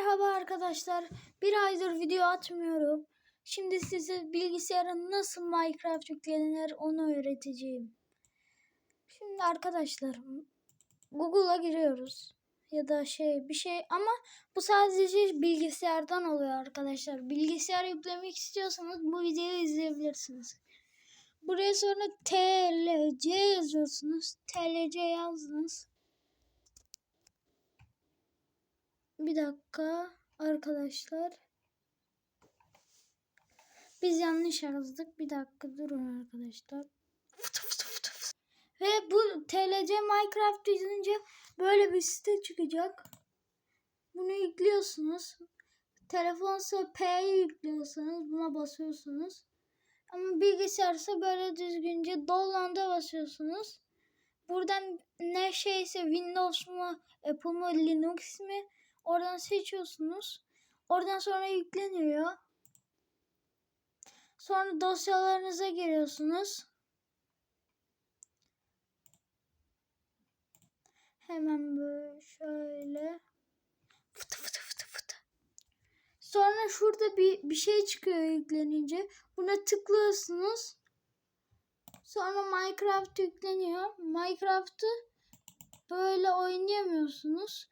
Merhaba arkadaşlar. Bir aydır video atmıyorum. Şimdi size bilgisayara nasıl Minecraft yüklenir onu öğreteceğim. Şimdi arkadaşlar Google'a giriyoruz. Ya da şey bir şey ama bu sadece bilgisayardan oluyor arkadaşlar. Bilgisayar yüklemek istiyorsanız bu videoyu izleyebilirsiniz. Buraya sonra TLC yazıyorsunuz. TLC yazdınız. Bir dakika arkadaşlar. Biz yanlış yazdık. Bir dakika durun arkadaşlar. Fıtı fıtı fıtı fıtı. Ve bu TLC Minecraft yazınca böyle bir site çıkacak. Bunu yüklüyorsunuz. Telefonsa P'yi yüklüyorsanız buna basıyorsunuz. Ama bilgisayarsa böyle düzgünce download'a basıyorsunuz. Buradan ne şeyse Windows mu, Apple mu, Linux mi Oradan seçiyorsunuz. Oradan sonra yükleniyor. Sonra dosyalarınıza giriyorsunuz. Hemen böyle şöyle. Fıtı fıtı fıtı fıtı. Sonra şurada bir, bir şey çıkıyor yüklenince. Buna tıklıyorsunuz. Sonra Minecraft yükleniyor. Minecraft'ı böyle oynayamıyorsunuz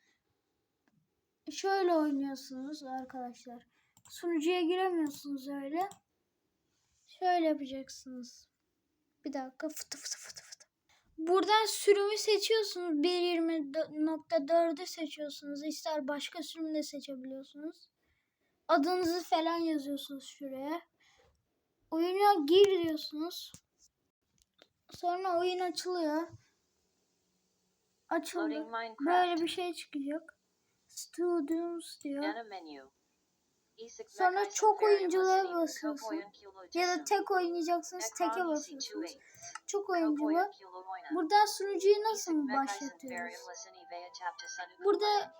şöyle oynuyorsunuz arkadaşlar. Sunucuya giremiyorsunuz öyle. Şöyle yapacaksınız. Bir dakika fıtı fıtı fıtı fıtı. Buradan sürümü seçiyorsunuz. 1.20.4'ü seçiyorsunuz. İster başka sürümü de seçebiliyorsunuz. Adınızı falan yazıyorsunuz şuraya. Oyuna gir diyorsunuz. Sonra oyun açılıyor. Açıldı. Böyle bir şey çıkacak. Students diyor. Sonra çok oyunculara basıyorsun. Ya da tek oynayacaksınız teke basıyorsunuz. Çok oyuncu var. Buradan sunucuyu nasıl başlatıyoruz? Burada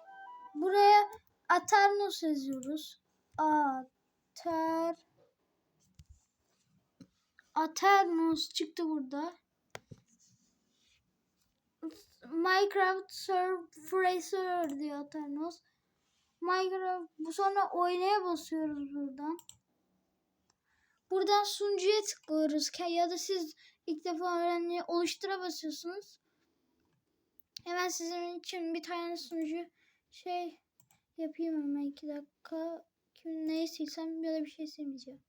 buraya Aternos yazıyoruz. Ater Aternos çıktı burada. Minecraft Surfer diyor Thanos. Minecraft bu sonra oynaya basıyoruz buradan. Buradan sunucuya tıklıyoruz. Ya da siz ilk defa öğrenmeye oluştura basıyorsunuz. Hemen sizin için bir tane sunucu şey yapayım hemen iki dakika. Kim ne silsem ya da bir şey silmeyeceğim.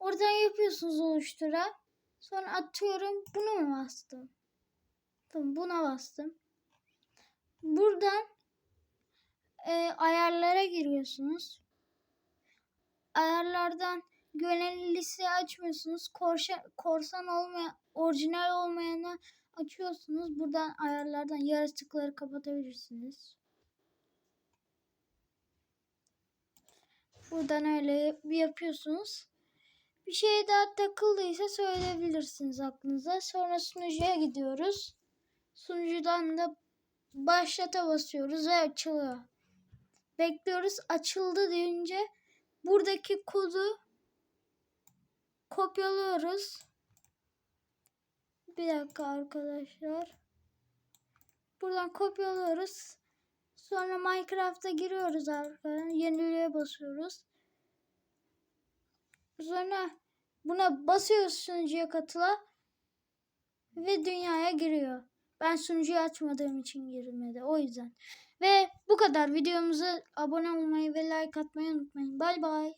Oradan yapıyorsunuz oluştura. Sonra atıyorum bunu mu bastım? Tamam buna bastım. Buradan e, ayarlara giriyorsunuz. Ayarlardan gönüllü liste açmıyorsunuz. Korşa, korsan olmayan, orijinal olmayanı açıyorsunuz. Buradan ayarlardan yaratıkları kapatabilirsiniz. Buradan öyle yapıyorsunuz. Bir şey daha takıldıysa söyleyebilirsiniz aklınıza. Sonra sunucuya gidiyoruz. Sunucudan da başlata basıyoruz ve açılıyor. Bekliyoruz açıldı deyince buradaki kodu kopyalıyoruz. Bir dakika arkadaşlar. Buradan kopyalıyoruz. Sonra Minecraft'a giriyoruz arkadaşlar. Yeniliğe basıyoruz. Sonra buna basıyoruz sunucuya katıla ve dünyaya giriyor. Ben sunucuyu açmadığım için girmedi. O yüzden. Ve bu kadar. Videomuza abone olmayı ve like atmayı unutmayın. Bay bay.